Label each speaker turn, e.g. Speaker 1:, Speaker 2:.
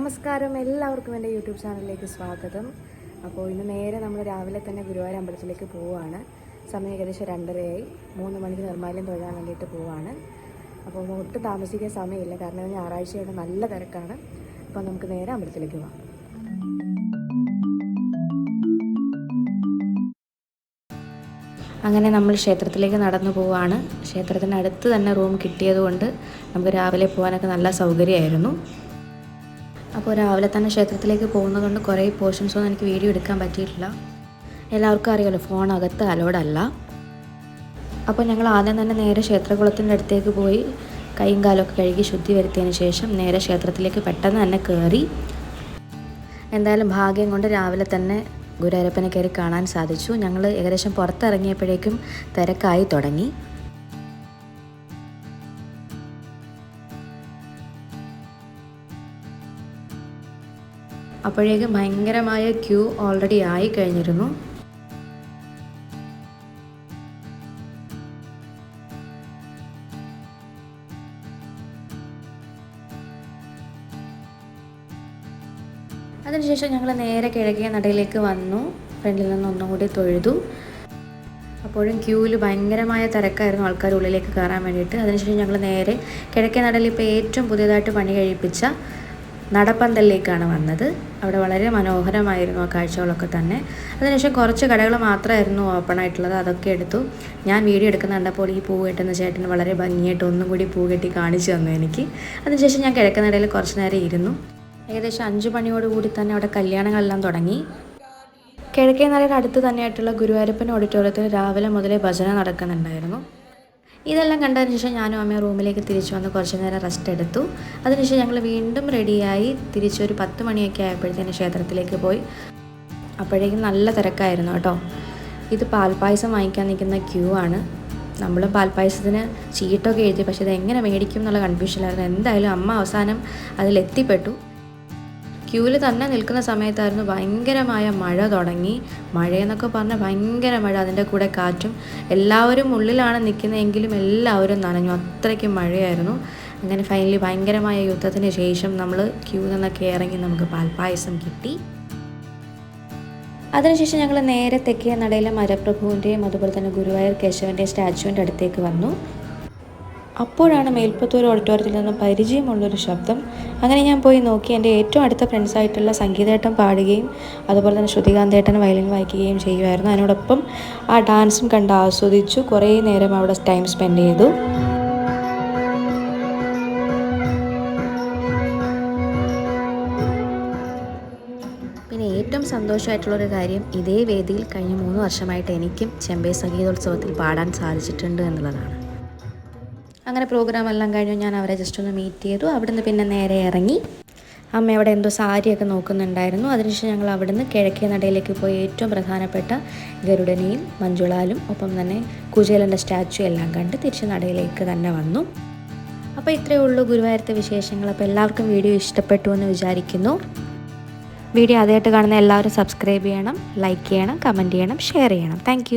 Speaker 1: നമസ്കാരം. എല്ലാവർക്കും എന്റെ യൂട്യൂബ് ചാനലിലേക്ക് സ്വാഗതം. അപ്പോൾ ഇന്ന് നേരെ നമ്മൾ രാവിലെ തന്നെ ഗുരുവായൂർ അമ്പലത്തിലേക്ക് പോവുകയാണ് സമയം ഏകദേശം രണ്ടരയായി. മൂന്ന് മണിക്ക് നിർമ്മാല്യം തൊഴാൻ വേണ്ടിയിട്ട് പോവുകയാണ് അപ്പോൾ ഒട്ടും താമസിക്കാൻ സമയമില്ല. കാരണം ഞായറാഴ്ചയായിട്ട് നല്ല തിരക്കാണ്. അപ്പോൾ നമുക്ക് നേരെ അമ്പലത്തിലേക്ക് പോകാം അങ്ങനെ നമ്മൾ ക്ഷേത്രത്തിലേക്ക് നടന്നു പോവുകയാണ് ക്ഷേത്രത്തിന് അടുത്ത് തന്നെ റൂം കിട്ടിയതുകൊണ്ട് നമുക്ക് രാവിലെ പോകാനൊക്കെ നല്ല സൗകര്യമായിരുന്നു. അപ്പോൾ രാവിലെ തന്നെ ക്ഷേത്രത്തിലേക്ക് പോകുന്നതുകൊണ്ട് കുറേ പോർഷൻസ് ഒന്നും എനിക്ക് വീഡിയോ എടുക്കാൻ പറ്റിയിട്ടില്ല. എല്ലാവർക്കും അറിയാലോ ഫോൺ അകത്ത് അലോഡല്ല അപ്പോൾ ഞങ്ങൾ ആദ്യം തന്നെ നേരെ ക്ഷേത്രകുളത്തിന്റെ അടുത്തേക്ക് പോയി കൈയും കാലമൊക്കെ കഴുകി ശുദ്ധി വരുത്തിയതിന് ശേഷം നേരെ ക്ഷേത്രത്തിലേക്ക് പെട്ടെന്ന് തന്നെ കയറി. എന്തായാലും ഭാഗ്യം കൊണ്ട് രാവിലെ തന്നെ ഗുരുവരപ്പനെ കയറി കാണാൻ സാധിച്ചു. ഞങ്ങൾ ഏകദേശം പുറത്തിറങ്ങിയപ്പോഴേക്കും തിരക്കായി തുടങ്ങി. അപ്പോഴേക്കും ഭയങ്കരമായ ക്യൂ ഓൾറെഡി ആയി കഴിഞ്ഞിരുന്നു. അതിനുശേഷം ഞങ്ങൾ നേരെ കിഴക്കേ നടയിലേക്ക് വന്നു. ഫ്രണ്ടിൽ നിന്ന് ഒന്നും കൂടി തൊഴുതു. അപ്പോഴും ക്യൂവിൽ ഭയങ്കരമായ തിരക്കായിരുന്നു ആൾക്കാർ ഉള്ളിലേക്ക് കയറാൻ വേണ്ടിയിട്ട്. അതിനുശേഷം ഞങ്ങൾ നേരെ കിഴക്കേ നടയിൽ ഇപ്പോൾ ഏറ്റവും പുതിയതായിട്ട് പണി കഴിപ്പിച്ച നടപ്പന്തലിലേക്കാണ് വന്നത്. അവിടെ വളരെ മനോഹരമായിരുന്നു ആ കാഴ്ചകളൊക്കെ തന്നെ. അതിനുശേഷം കുറച്ച് കടകൾ മാത്രമായിരുന്നു ഓപ്പൺ ആയിട്ടുള്ളത്. അതൊക്കെ എടുത്തു. ഞാൻ വീഡിയോ എടുക്കുന്ന കണ്ടപ്പോൾ ഈ പൂ കെട്ടുന്ന ചേട്ടന് വളരെ ഭംഗിയായിട്ട് ഒന്നും കൂടി പൂ കെട്ടി കാണിച്ചു തന്നു എനിക്ക്. അതിനുശേഷം ഞാൻ കിഴക്കനടയിൽ കുറച്ച് നേരം ഇരുന്നു. ഏകദേശം അഞ്ച് മണിയോടുകൂടി തന്നെ അവിടെ കല്യാണങ്ങളെല്ലാം തുടങ്ങി. കിഴക്കേ നടയുടെ അടുത്ത് തന്നെയായിട്ടുള്ള ഗുരുവായൂരപ്പൻ ഓഡിറ്റോറിയത്തിൽ രാവിലെ മുതലേ ഭജന നടക്കുന്നുണ്ടായിരുന്നു. ഇതെല്ലാം കണ്ടതിന് ശേഷം ഞാനും അമ്മയും റൂമിലേക്ക് തിരിച്ചു വന്ന് കുറച്ച് നേരം റെസ്റ്റ് എടുത്തു. അതിനുശേഷം ഞങ്ങൾ വീണ്ടും റെഡിയായി തിരിച്ചൊരു പത്ത് മണിയൊക്കെ ആയപ്പോഴത്തേന് ക്ഷേത്രത്തിലേക്ക് പോയി. അപ്പോഴേക്കും നല്ല തിരക്കായിരുന്നു കേട്ടോ. ഇത് പാൽപ്പായസം വാങ്ങിക്കാൻ നിൽക്കുന്ന ക്യൂ ആണ്. നമ്മൾ പാൽപ്പായസത്തിന് ചീട്ടൊക്കെ എഴുതി പക്ഷേ ഇത് എങ്ങനെ മേടിക്കും എന്നുള്ള കൺഫ്യൂഷനായിരുന്നു എന്തായാലും അമ്മ അവസാനം അതിലെത്തിപ്പെട്ടു. ക്യൂവിൽ തന്നെ നിൽക്കുന്ന സമയത്തായിരുന്നു ഭയങ്കരമായ മഴ തുടങ്ങി. മഴയെന്നൊക്കെ പറഞ്ഞാൽ ഭയങ്കര മഴ അതിന്റെ കൂടെ കാറ്റും. എല്ലാവരും ഉള്ളിലാണ് നിൽക്കുന്നതെങ്കിലും എല്ലാവരും നനഞ്ഞു. അത്രയ്ക്കും മഴയായിരുന്നു. അങ്ങനെ ഫൈനലി ഭയങ്കരമായ യുദ്ധത്തിന് ശേഷം നമ്മൾ ക്യൂ നിന്നൊക്കെ ഇറങ്ങി നമുക്ക് പാൽപ്പായസം കിട്ടി. അതിനുശേഷം ഞങ്ങൾ നേരെ തെക്കേ നടയിലെ മരപ്രഭുവിന്റെയും അതുപോലെ തന്നെ ഗുരുവായൂർ കേശവന്റെയും സ്റ്റാച്ചുവിന്റെ അടുത്തേക്ക് വന്നു. അപ്പോഴാണ് മേൽപ്പത്തൂർ ഓഡിറ്റോറിയത്തിൽ നിന്ന് പരിചയമുള്ളൊരു ശബ്ദം. അങ്ങനെ ഞാൻ പോയി നോക്കി എന്റെ ഏറ്റവും അടുത്ത ഫ്രണ്ട്സായിട്ടുള്ള സംഗീതേട്ടൻ പാടുകയും അതുപോലെ തന്നെ ശ്രുതികാന്തേട്ടൻ വയലിൻ വായിക്കുകയും ചെയ്യുമായിരുന്നു. അതിനോടൊപ്പം ആ ഡാൻസും കണ്ട് ആസ്വദിച്ചു. കുറേ നേരം അവിടെ ടൈം സ്പെൻഡ് ചെയ്തു. പിന്നെ ഏറ്റവും സന്തോഷമായിട്ടുള്ളൊരു കാര്യം ഇതേ വേദിയിൽ കഴിഞ്ഞ മൂന്ന് വർഷമായിട്ട് എനിക്കും ചെമ്പൈ സംഗീതോത്സവത്തിൽ പാടാൻ സാധിച്ചിട്ടുണ്ട് എന്നുള്ളതാണ്. അങ്ങനെ പ്രോഗ്രാം എല്ലാം കഴിഞ്ഞു. ഞാൻ അവരെ ജസ്റ്റ് ഒന്ന് മീറ്റ് ചെയ്തു. അവിടുന്ന് പിന്നെ നേരെ ഇറങ്ങി. അമ്മ അവിടെ എന്തോ സാരിയൊക്കെ നോക്കുന്നുണ്ടായിരുന്നു. അതിനുശേഷം ഞങ്ങൾ അവിടുന്ന് കിഴക്കേ നടയിലേക്ക് പോയി. ഏറ്റവും പ്രധാനപ്പെട്ട ഗരുഡനെയും മഞ്ജുളാലും ഒപ്പം തന്നെ കുചേലന്റെ സ്റ്റാച്ചു എല്ലാം കണ്ട് തിരിച്ച് നടയിലേക്ക് തന്നെ വന്നു. അപ്പോൾ ഇത്രയേ ഉള്ളൂ ഗുരുവായൂരത്തെ വിശേഷങ്ങൾ. അപ്പോൾ എല്ലാവർക്കും വീഡിയോ ഇഷ്ടപ്പെട്ടു എന്ന് വിചാരിക്കുന്നു. വീഡിയോ ആദ്യമായിട്ട് കാണുന്ന എല്ലാവരും സബ്സ്ക്രൈബ് ചെയ്യണം ലൈക്ക് ചെയ്യണം കമന്റ് ചെയ്യണം ഷെയർ ചെയ്യണം. താങ്ക്